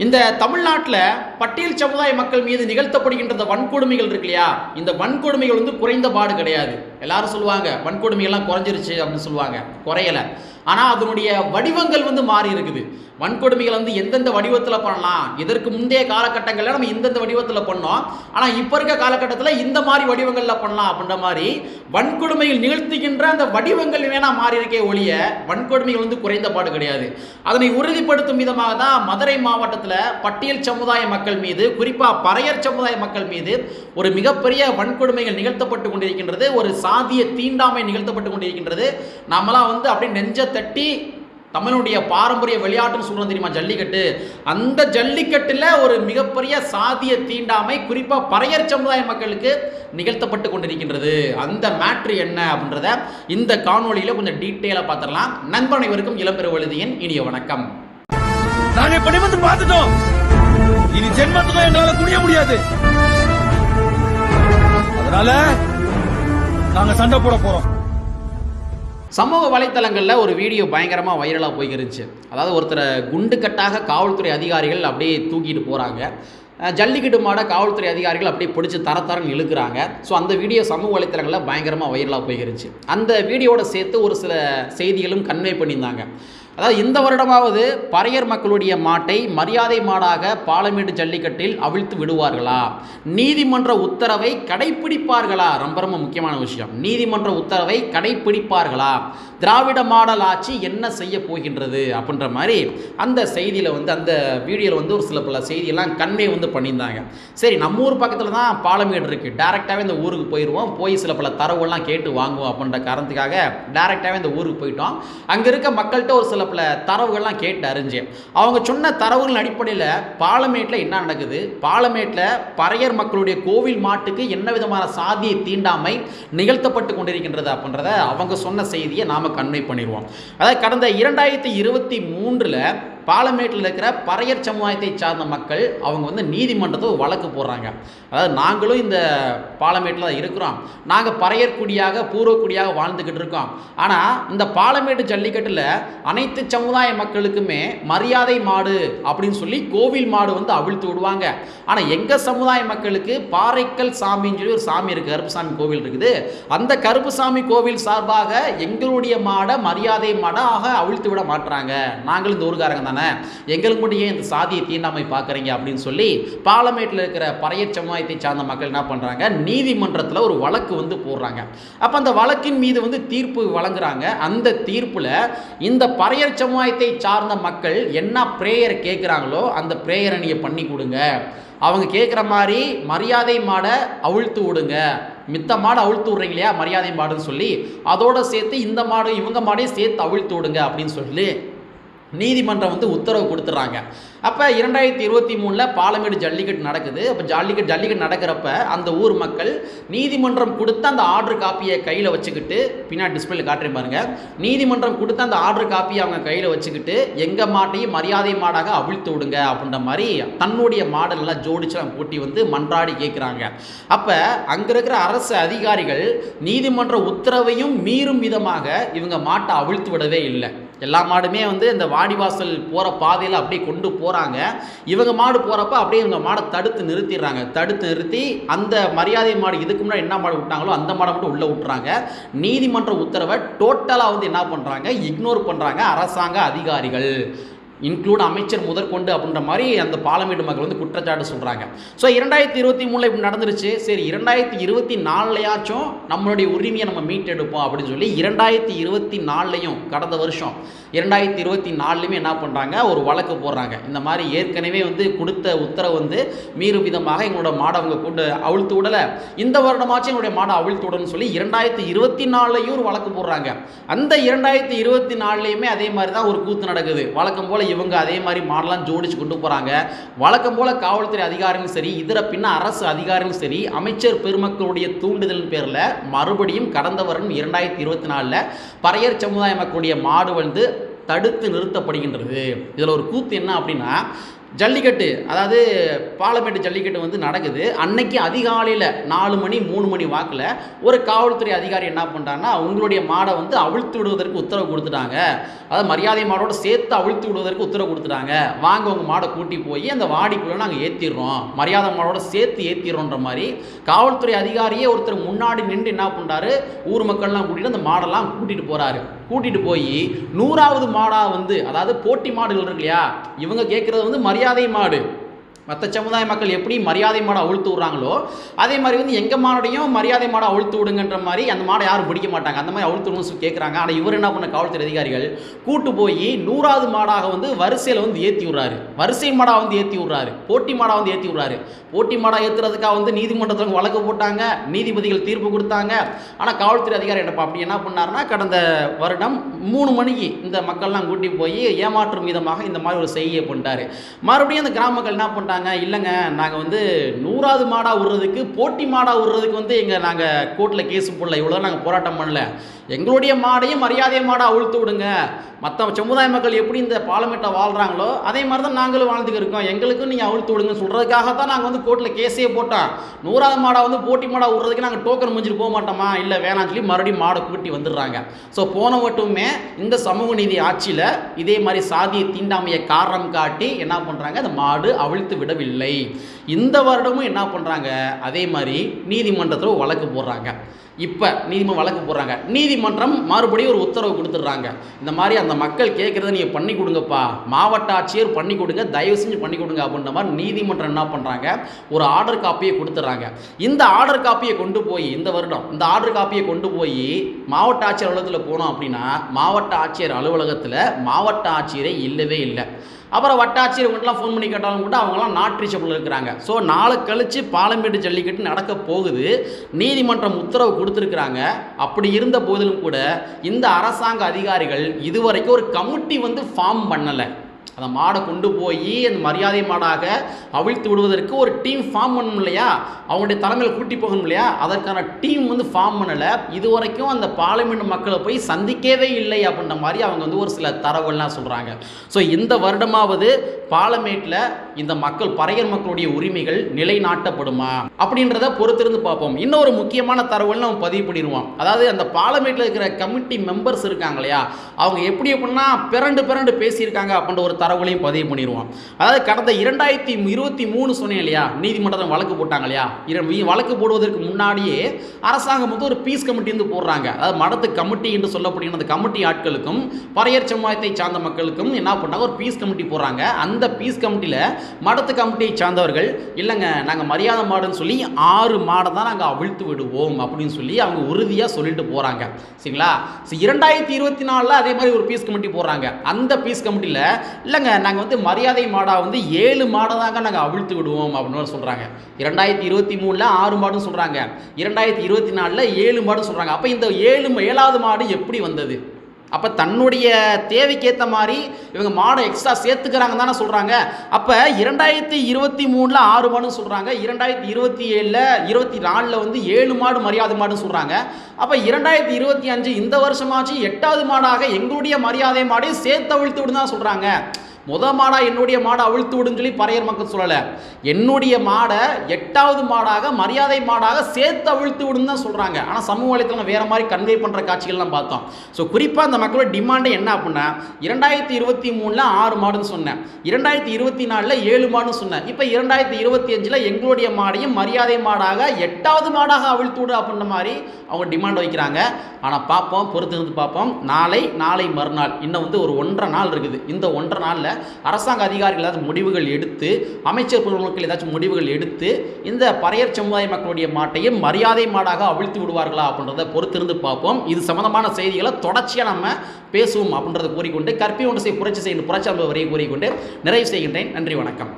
இந்த தமிழ்நாட்டில் பட்டியல் சமுதாய மக்கள் மீது நிகழ்த்தப்படுகின்ற வன்கொடுமைகள் இருக்கு இல்லையா? இந்த வன்கொடுமைகள் வந்து குறைந்த பாடு கிடையாது. எல்லாரும் சொல்லுவாங்க வன்கொடுமைகள்லாம் குறைஞ்சிருச்சு அப்படின்னு சொல்லுவாங்க. குறையலை. ஆனால் அதனுடைய வடிவங்கள் வந்து மாறி இருக்குது. வன்கொடுமைகள் வந்து எந்தெந்த வடிவத்தில் பண்ணலாம்? இதற்கு முந்தைய காலகட்டங்களில் நம்ம இந்தந்த வடிவத்தில் பண்ணோம். ஆனால் இப்போ இருக்க காலகட்டத்தில் இந்த மாதிரி வடிவங்களில் பண்ணலாம் அப்படின்ற மாதிரி வன்கொடுமையில் நிகழ்த்துகின்ற அந்த வடிவங்கள் வேணா மாறி இருக்கே ஒழிய வன்கொடுமைகள் வந்து குறைந்த பாடு கிடையாது. அதனை உறுதிப்படுத்தும் விதமாக தான் மதுரை மாவட்டத்தில் பட்டியல் சமுதாய மக்கள் மீது குறிப்பாக பறையர் சமுதாய மக்கள் மீது ஒரு மிகப்பெரிய வன்கொடுமைகள் நிகழ்த்தப்பட்டு கொண்டிருக்கின்றது. ஒரு சாதிய தீண்டாமை நிகழ்த்தப்பட்டு கொண்டிருக்கின்றது. நம்மளாம் வந்து அப்படியே நெஞ்ச தட்டி தமிழனுடைய பாரம்பரிய விளையாட்டுன்னு சொல்கிறோம் தெரியுமா? ஜல்லிக்கட்டு. அந்த ஜல்லிக்கட்டில் ஒரு மிகப்பெரிய சாதிய தீண்டாமை குறிப்பாக பறையர் சமுதாய மக்களுக்கு நிகழ்த்தப்பட்டு கொண்டிருக்கின்றது. அந்த மேட்ரு என்ன அப்படின்றத இந்த காணொளியில் கொஞ்சம் டீட்டெயிலாக பார்த்துடலாம். நண்பன் அனைவருக்கும் இளம்பெருவழுதியின் இனிய வணக்கம். நாங்கள் இப்ப நிமிர்ந்து பார்த்துட்டோம். இனி ஜென்மத்துக்கும் என்னால் குனிய முடியாது. அதனால நாங்க சண்டை போட போறோம். சமூக வலைத்தளங்களில் ஒரு வீடியோ பயங்கரமாக வைரலாக போய்கிருந்துச்சு அதாவது ஒருத்தரை குண்டுக்கட்டாக காவல்துறை அதிகாரிகள் அப்படியே தூக்கிட்டு போகிறாங்க ஜல்லிக்கட்டு மாட காவல்துறை அதிகாரிகள் அப்படியே பிடிச்சி தர தரன்னு இழுக்கிறாங்க. ஸோ அந்த வீடியோ சமூக வலைத்தளங்களில் பயங்கரமாக வைரலாக போய்க்கிருந்துச்சு. அந்த வீடியோட சேர்த்து ஒரு சில செய்திகளும் கன்வே பண்ணியிருந்தாங்க. அதாவது இந்த வருடமாவது பறையர் மக்களுடைய மாட்டை மரியாதை மாடாக பாலமேடு ஜல்லிக்கட்டில் அவிழ்த்து விடுவார்களா? நீதிமன்ற உத்தரவை கடைப்பிடிப்பார்களா? ரொம்ப ரொம்ப முக்கியமான விஷயம். நீதிமன்ற உத்தரவை கடைப்பிடிப்பார்களா? திராவிட மாடல் ஆட்சி என்ன செய்ய போகின்றது அப்படின்ற மாதிரி அந்த செய்தியில் வந்து அந்த வீடியோவில் வந்து ஒரு சில பல செய்தியெல்லாம் கன்வே வந்து பண்ணியிருந்தாங்க. சரி நம்ம ஊர் பக்கத்தில் தான் பாலமேடு இருக்குது டேரெக்டாகவே இந்த ஊருக்கு போயிடுவோம் போய் சில பல தரவுகள்லாம் கேட்டு வாங்குவோம் அப்படின்ற காரணத்துக்காக டேரெக்டாகவே இந்த ஊருக்கு போயிட்டோம். அங்கே இருக்க மக்கள்கிட்ட ஒரு சில பல தரவுகள்லாம் கேட்டு அறிஞ்சேன். அவங்க சொன்ன தரவுகள் அடிப்படையில் பாலமேட்டில் என்ன நடக்குது? பாலமேட்டில் பறையர் மக்களுடைய கோவில் மாட்டுக்கு என்ன விதமான சாதியை தீண்டாமை நிகழ்த்தப்பட்டு கொண்டிருக்கின்றது அப்படின்றத அவங்க சொன்ன செய்தியை நாம் கன்வே பண்ணிடுவோம். அதாவது கடந்த இரண்டாயிரத்தி இருபத்தி மூன்றில் பாலமேட்டில் இருக்கிற பறையர் சமுதாயத்தை சார்ந்த மக்கள் அவங்க வந்து நீதிமன்றத்தை வழக்கு போடுறாங்க. அதாவது நாங்களும் இந்த பாலமேட்டில் தான் இருக்கிறோம். நாங்கள் பறையர் குடியாக பூர்வக்குடியாக வாழ்ந்துக்கிட்டு இருக்கோம். ஆனால் இந்த பாலமேட்டு ஜல்லிக்கட்டில் அனைத்து சமுதாய மக்களுக்குமே மரியாதை மாடு அப்படின்னு சொல்லி கோவில் மாடு வந்து அவிழ்த்து விடுவாங்க. ஆனால் எங்கள் சமுதாய மக்களுக்கு பாறைக்கல் சாமின்னு சொல்லி ஒரு சாமி இருக்குது கருப்புசாமி கோவில் இருக்குது. அந்த கருப்புசாமி கோவில் சார்பாக எங்களுடைய மாடை மரியாதை மாடாக அவிழ்த்து விட மாட்டுறாங்க நாங்களும் இந்த ஊருக்காரங்க தானே? எங்களுக்கு மட்டும் ஏன் இந்த சாதியை தீண்டாமை பார்க்குறீங்க அப்படின்னு சொல்லி பாலமேட்டில் இருக்கிற பறையர் சமுதாயத்தை சார்ந்த மக்கள் என்ன பண்ணுறாங்க நீதிமன்றத்தில் ஒரு வழக்கு வந்து போடுறாங்க. அப்போ அந்த வழக்கின் மீது வந்து தீர்ப்பு வழங்குறாங்க. அந்த தீர்ப்பில் இந்த பறையர் சமுதாயத்தை சார்ந்த மக்கள் என்ன ப்ரேயர் கேட்குறாங்களோ அந்த ப்ரேயரை நீங்கள் பண்ணி கொடுங்க. அவங்க கேட்குற மாதிரி மரியாதை மாடை அவிழ்த்து விடுங்க. மித்த மாடை அவிழ்த்து விட்றீங்க இல்லையா? மரியாதை மாடுன்னு சொல்லி அதோட சேர்த்து இந்த மாடு இவங்க மாடையும் சேர்த்து அவிழ்த்து விடுங்க அப்படின்னு சொல்லி நீதிமன்றம் வந்து உத்தரவு கொடுத்துட்றாங்க அப்போ இரண்டாயிரத்தி இருபத்தி மூணில் பாலமேடு ஜல்லிக்கட்டு நடக்குது. அப்போ ஜல்லிக்கட்டு ஜல்லிக்கட்டு நடக்கிறப்ப அந்த ஊர் மக்கள் நீதிமன்றம் கொடுத்த அந்த ஆர்டர் காப்பியை கையில் வச்சுக்கிட்டு பின்னாடி டிஸ்பிளே காட்டுறேன் பாருங்க. நீதிமன்றம் கொடுத்த அந்த ஆர்டர் காப்பியை அவங்க கையில் வச்சுக்கிட்டு எங்கள் மாட்டையும் மரியாதை மாடாக அவிழ்த்து விடுங்க அப்படின்ற மாதிரி தன்னுடைய மாடலெல்லாம் ஜோடிச்சு அவங்க கூட்டி வந்து மன்றாடி கேட்குறாங்க அப்போ அங்கே இருக்கிற அரசு அதிகாரிகள் நீதிமன்ற உத்தரவையும் மீறும் விதமாக இவங்க மாட்டை அவிழ்த்து விடவே இல்லை. எல்லா மாடுமே வந்து இந்த வாடிவாசல் போகிற பாதையில் அப்படியே கொண்டு போகிறாங்க இவங்க மாடு போகிறப்ப அப்படியே இவங்க மாடை தடுத்து நிறுத்திடுறாங்க. தடுத்து நிறுத்தி அந்த மரியாதை மாடு இதுக்கு முன்னாடி என்ன மாடு விட்டாங்களோ அந்த மாடை மட்டும் உள்ளே விட்டுறாங்க. நீதிமன்ற உத்தரவை டோட்டலாக வந்து என்ன பண்ணுறாங்க இக்னோர் பண்ணுறாங்க அரசாங்க அதிகாரிகள். இன்க்ளூட் அமைச்சர் முதற்கொண்டு அப்படின்ற மாதிரி அந்த பாலமேடு மக்கள் வந்து குற்றச்சாட்டு சொல்கிறாங்க ஸோ இரண்டாயிரத்தி இருபத்தி மூணில் இப்படி நடந்துருச்சு. சரி இரண்டாயிரத்தி இருபத்தி நாலுலையாச்சும் நம்மளுடைய உரிமையை நம்ம மீட்டெடுப்போம் அப்படின்னு சொல்லி இரண்டாயிரத்தி இருபத்தி நாலுலையும் கடந்த வருஷம் இரண்டாயிரத்தி இருபத்தி நாலுலையுமே என்ன பண்ணுறாங்க ஒரு வழக்கு போடுறாங்க. இந்த மாதிரி ஏற்கனவே வந்து கொடுத்த உத்தரவு வந்து மீறும் விதமாக எங்களோட மாடை அவங்க கொண்டு அவிழ்த்து விடலை. இந்த வருடமாச்சும் எங்களுடைய மாடை அவிழ்த்து விடணும்னு சொல்லி இரண்டாயிரத்தி இருபத்தி நாலுலையும் ஒரு வழக்கு போடுறாங்க. அந்த இரண்டாயிரத்தி இருபத்தி நாலுலையுமே அதே மாதிரி தான் ஒரு கூத்து நடக்குது. வழக்கம் போல் இவங்க அதே மாதிரி மாடெல்லாம் ஜோடிச்சு கொண்டு போகிறாங்க வழக்கம் போல் காவல்துறை அதிகாரிகளும் சரி இதர பின்ன அரசு அதிகாரிகளும் சரி அமைச்சர் பெருமக்களுடைய தூண்டுதலின் பேரில் மறுபடியும் கடந்த வருடம் இரண்டாயிரத்தி இருபத்தி நாலில் பறையர் சமுதாய மக்களுடைய மாடு வந்து தடுத்து நிறுத்தப்படுகின்றது. இதில் ஒரு கூத்து என்ன அப்படின்னா ஜல்லிக்கட்டு அதாவது பாலமேட்டு ஜல்லிக்கட்டு வந்து நடக்குது. அன்னைக்கு அதிகாலையில் நாலு மணி மூணு மணி வாக்கில் ஒரு காவல்துறை அதிகாரி என்ன பண்ணுறாங்கன்னா உங்களுடைய மாடை வந்து அவிழ்த்து விடுவதற்கு உத்தரவு கொடுத்துட்டாங்க. அதாவது மரியாதை மாடோட சேர்த்து அவிழ்த்து விடுவதற்கு உத்தரவு கொடுத்துட்டாங்க. வாங்க உங்கள் மாடை கூட்டி போய் அந்த வாடிக்குள்ளே நாங்கள் ஏற்றிடுறோம் மரியாதை மாடோட சேர்த்து ஏற்றிடுறோன்ற மாதிரி காவல்துறை அதிகாரியே ஒருத்தர் முன்னாடி நின்று என்ன பண்ணுறாரு ஊர் மக்கள்லாம் கூட்டிட்டு அந்த மாடெல்லாம் கூட்டிகிட்டு போகிறாரு கூட்டிகிட்டு போய் நூறாவது மாடாக வந்து அதாவது போட்டி மாடுகள் இருக்கு இல்லையா? இவங்க கேட்குறது வந்து மரியாதை மாடு. மற்ற சமுதாய மக்கள் எப்படி மரியாதை மாடை அவிழ்த்து விட்றாங்களோ அதே மாதிரி வந்து எங்கள் மாடையும் மரியாதை மாடை அவிழ்த்து விடுங்கன்ற மாதிரி அந்த மாடை யாரும் பிடிக்க மாட்டாங்க. அந்த மாதிரி அவிழ்த்து சொல்லி கேட்குறாங்க ஆனால் இவர் என்ன பண்ண காவல்துறை அதிகாரிகள் கூட்டு போய் நூறாவது மாடாக வந்து வரிசையில் வந்து ஏற்றி விட்றாரு. வரிசை மாடாக வந்து ஏற்றி விட்றாரு. போட்டி மாடாக வந்து ஏற்றி விட்றாரு. போட்டி மாடாக ஏற்றுறதுக்காக வந்து நீதிமன்றத்தில் வழக்கு போட்டாங்க. நீதிபதிகள் தீர்ப்பு கொடுத்தாங்க. ஆனால் காவல்துறை அதிகாரி என்னப்பா அப்படி என்ன பண்ணாருன்னா கடந்த வருடம் மூணு மணிக்கு இந்த மக்கள்லாம் கூட்டி போய் ஏமாற்றும் விதமாக இந்த மாதிரி ஒரு செய்தியை பண்ணிட்டாரு. மறுபடியும் அந்த கிராம மக்கள் என்ன பண்ணிட்டாங்க இல்லைங்க நாங்கள் வந்து நூறாவது மாடாக விடுறதுக்கு போட்டி மாடாக விடுறதுக்கு வந்து எங்கள் நாங்கள் கோர்ட்டில் கேஸ் போடல. இவ்வளோ நாங்கள் போராட்டம் பண்ணல. எங்களுடைய மாடையும் மரியாதை மாடாக அவிழ்த்து விடுங்க. மற்ற சமுதாய மக்கள் எப்படி இந்த பாலமேட்டை வாழ்கிறாங்களோ அதே மாதிரி தான் நாங்களும் வாழ்ந்துக்கு இருக்கோம். எங்களுக்கும் நீங்கள் அவிழ்த்து விடுங்கன்னு சொல்கிறதுக்காக தான் நாங்கள் வந்து கோர்ட்டில் கேஸே போட்டோம். நூறாவது மாடாக வந்து போட்டி மாடாக விடுறதுக்கு நாங்கள் டோக்கன் முடிஞ்சிட்டு போக மாட்டோமா? இல்லை வேணாம்னு சொல்லி மறுபடியும் மாடை கூட்டி வந்துடுறாங்க. ஸோ போன மட்டுமே இந்த சமூக நீதி ஆட்சியில் இதே மாதிரி சாதிய தீண்டாமையை காரணம் காட்டி என்ன பண்ணுறாங்க அந்த மாடு அவிழ்த்து விடவில்லை. இந்த வருடமும் என்ன பண்ணுறாங்க அதே மாதிரி நீதிமன்றத்தில் வழக்கு போடுறாங்க. இப்போ நீதிமன்றம் வழக்கு போடுறாங்க. நீதிமன்றம் மறுபடியும் ஒரு உத்தரவு கொடுத்துட்றாங்க. இந்த மாதிரி அந்த மக்கள் கேட்குறத நீங்கள் பண்ணி கொடுங்கப்பா. மாவட்ட ஆட்சியர் பண்ணி கொடுங்க. தயவு செஞ்சு பண்ணி கொடுங்க அப்படின்ற மாதிரி நீதிமன்றம் என்ன பண்ணுறாங்க ஒரு ஆர்டர் காப்பியை கொடுத்துட்றாங்க. இந்த ஆர்டர் காப்பியை கொண்டு போய் இந்த வருடம் இந்த ஆர்டர் காப்பியை கொண்டு போய் மாவட்ட ஆட்சியர் அலுவலகத்தில் போனோம் அப்படின்னா மாவட்ட ஆட்சியர் அலுவலகத்தில் மாவட்ட ஆட்சியரே இல்லவே இல்லை. அப்புறம் வட்டாட்சியர் இவங்கெல்லாம் ஃபோன் பண்ணி கேட்டாலும் கூட அவங்களாம் நாட் ரீச்சபிள் இருக்கிறாங்க. ஸோ நாளை கழித்து பாலமேடு ஜல்லிக்கட்டு நடக்க போகுது. நீதிமன்றம் உத்தரவு கொடுத்துருக்குறாங்க. அப்படி இருந்த போதிலும் கூட இந்த அரசாங்க அதிகாரிகள் இதுவரைக்கும் ஒரு கமிட்டி வந்து ஃபார்ம் பண்ணலை. அந்த மாடை கொண்டு போய் அந்த மரியாதை மாடாக அவிழ்த்து விடுவதற்கு ஒரு டீம் ஃபார்ம் பண்ணணும் இல்லையா? அவங்களுடைய தலைமையில் கூட்டி போகணும் இல்லையா? அதற்கான டீம் வந்து ஃபார்ம் பண்ணலை. இது வரைக்கும் அந்த பார்லிமெண்ட் மக்களை போய் சந்திக்கவே இல்லை அப்படின்ற மாதிரி அவங்க வந்து ஒரு சில தரவுகள்லாம் சொல்கிறாங்க ஸோ இந்த வருடமாவது பாலமேட்டில் இந்த மக்கள் பறையர் மக்களுடைய உரிமைகள் நிலைநாட்டப்படுமா அப்படின்றத பொறுத்திருந்து பார்ப்போம். இன்னொரு முக்கியமான தரவுகள் நம்ம பதிவு பண்ணிடுவோம் அதாவது அந்த பாலமேட்டில் இருக்கிற கமிட்டி மெம்பர்ஸ் இருக்காங்க இல்லையா? அவங்க எப்படி எப்படின்னா பிறண்டு பிறண்டு பேசியிருக்காங்க அப்படின்ற ஒரு தரவுகளையும் பதிவு பண்ணிடுவோம் அதாவது கடந்த இரண்டாயிரத்தி இருபத்தி மூணு சொன்னேன் இல்லையா? நீதிமன்றத்தில் வழக்கு போட்டாங்க இல்லையா? இர- வழக்கு போடுவதற்கு முன்னாடியே அரசாங்கம் வந்து ஒரு பீஸ் கமிட்டி வந்து போடுறாங்க. அதாவது மடத்து கமிட்டி என்று சொல்லப்படுகிற அந்த கமிட்டி ஆட்களுக்கும் பறையர் சமுதாயத்தை சார்ந்த மக்களுக்கும் என்ன பண்ணாங்க ஒரு பீஸ் கமிட்டி போடுறாங்க. அந்த பீஸ் கமிட்டியில் மடத்து கமிட்டியை சார்ந்தவர்கள் இல்லைங்க நாங்கள் மரியாதை மாடுன்னு சொல்லி ஆறு மாடை தான் நாங்கள் அவிழ்த்து விடுவோம் அப்படின்னு சொல்லி அவங்க உறுதியாக சொல்லிட்டு போகிறாங்க சரிங்களா? ஸோ இரண்டாயிரத்தி இருபத்தி நாலில் அதே மாதிரி ஒரு பீஸ் கமிட்டி போடுறாங்க. அந்த பீஸ் கமிட்டியில் இல்லைங்க நாங்கள் வந்து மரியாதை மாடாக வந்து ஏழு மாடை தாங்க நாங்கள் அவிழ்த்து விடுவோம் அப்படின்னு சொல்கிறாங்க இரண்டாயிரத்தி இருபத்தி மூணில் ஆறு மாடுன்னு சொல்கிறாங்க இரண்டாயிரத்தி இருபத்தி நாலில் ஏழு மாடுன்னு சொல்கிறாங்க அப்போ இந்த ஏழு ஏழாவது மாடு எப்படி வந்தது? அப்போ தன்னுடைய தேவைக்கேற்ற மாதிரி இவங்க மாடை எக்ஸ்ட்ரா சேர்த்துக்கிறாங்க தானே சொல்கிறாங்க அப்போ இரண்டாயிரத்தி இருபத்தி மூணில் ஆறு மாடுன்னு சொல்கிறாங்க இரண்டாயிரத்தி இருபத்தி ஏழில் இருபத்தி நாலில் வந்து ஏழு மாடு மரியாதை மாடுன்னு சொல்கிறாங்க அப்போ இரண்டாயிரத்தி இருபத்தி அஞ்சு இந்த வருஷமாச்சு எட்டாவது மாடாக எங்களுடைய மரியாதை மாடையும் சேர்த்து அவிழ்த்து விடுன்னு தான் சொல்கிறாங்க முத மாடா என்னுடைய மாடை அவிழ்த்து விடுன்னு சொல்லி பறையர் மக்கள் சொல்லலை. என்னுடைய மாடை எட்டாவது மாடாக மரியாதை மாடாக சேர்த்து அவிழ்த்து விடுன்னு தான் சொல்கிறாங்க ஆனால் சமூக வலைத்தளம் வேறு மாதிரி கன்வே பண்ணுற காட்சிகள்லாம் பார்த்தோம். ஸோ குறிப்பாக அந்த மக்களோட டிமாண்டே என்ன அப்படின்னா இரண்டாயிரத்தி இருபத்தி மூணில் ஆறு மாடுன்னு சொன்னேன். இரண்டாயிரத்தி இருபத்தி நாலில் ஏழு மாடுன்னு சொன்னேன். இப்போ இரண்டாயிரத்தி இருபத்தி அஞ்சில் எங்களுடைய மாடையும் மரியாதை மாடாக எட்டாவது மாடாக அவிழ்த்து விடு அப்படின்ற மாதிரி அவங்க டிமாண்ட் வைக்கிறாங்க. ஆனால் பார்ப்போம் பொறுத்து இருந்து பார்ப்போம். நாளை நாளை மறுநாள் இன்னும் வந்து ஒரு ஒன்றரை நாள் இருக்குது. இந்த ஒன்றரை நாளில் அரசாங்க அதிகாரிகள் ஏதாச்சும் முடிவுகள் எடுத்து அமைச்சர் பொதுமக்கள் ஏதாச்சும் முடிவுகள் எடுத்து இந்த பறையர் சமுதாய மக்களுடைய மாட்டையும் மரியாதை மாடாக அவிழ்த்து விடுவார்களா அப்படின்றத பொறுத்திருந்து பார்ப்போம். இது சம்பந்தமான செய்திகளை தொடர்ச்சியாக நம்ம பேசுவோம் அப்படின்றத கூறிக்கொண்டு கற்பி ஒன்று செய்ய புரட்சி செய்யும் புரட்சி வரை கூறிக்கொண்டு நிறைவு செய்கின்றேன். நன்றி வணக்கம்.